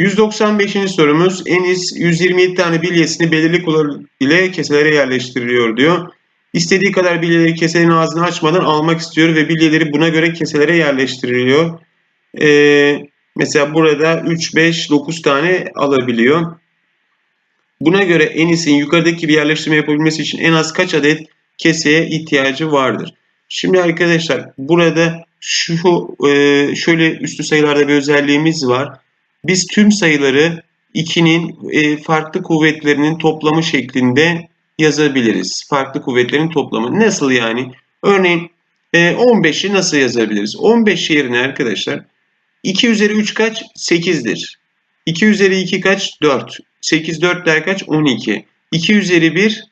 195. sorumuz Enis 127 tane bilyesini belirli kullar ile keselere yerleştiriyor diyor. İstediği kadar bilyeleri kesenin ağzını açmadan almak istiyor ve bilyeleri buna göre keselere yerleştiriliyor. Ee, mesela burada 3, 5, 9 tane alabiliyor. Buna göre Enis'in yukarıdaki bir yerleştirme yapabilmesi için en az kaç adet keseye ihtiyacı vardır? Şimdi arkadaşlar burada şu e, şöyle üstü sayılarda bir özelliğimiz var. Biz tüm sayıları 2'nin e, farklı kuvvetlerinin toplamı şeklinde yazabiliriz. Farklı kuvvetlerin toplamı. Nasıl yani? Örneğin e, 15'i nasıl yazabiliriz? 15 yerine arkadaşlar 2 üzeri 3 kaç? 8'dir. 2 üzeri 2 kaç? 4. 8 4 der kaç? 12. 2 üzeri 1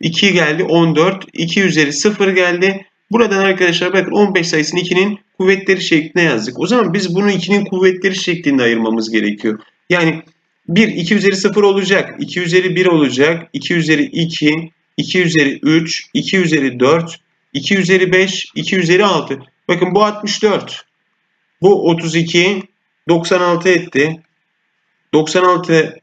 2 geldi 14. 2 üzeri 0 geldi. Buradan arkadaşlar bakın 15 sayısını 2'nin kuvvetleri şeklinde yazdık. O zaman biz bunu 2'nin kuvvetleri şeklinde ayırmamız gerekiyor. Yani 1 2 üzeri 0 olacak. 2 üzeri 1 olacak. 2 üzeri 2, 2 üzeri 3, 2 üzeri 4, 2 üzeri 5, 2 üzeri 6. Bakın bu 64. Bu 32, 96 etti. 96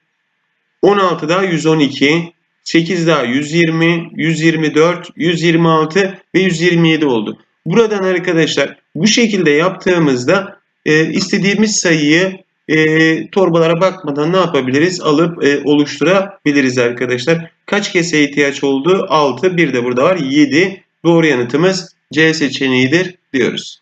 16 daha 112, 8 daha 120, 124, 126 ve 127 oldu. Buradan arkadaşlar bu şekilde yaptığımızda e, istediğimiz sayıyı e, torbalara bakmadan ne yapabiliriz? Alıp e, oluşturabiliriz arkadaşlar. Kaç keseye ihtiyaç oldu? 6. Bir de burada var 7. Doğru yanıtımız C seçeneğidir diyoruz.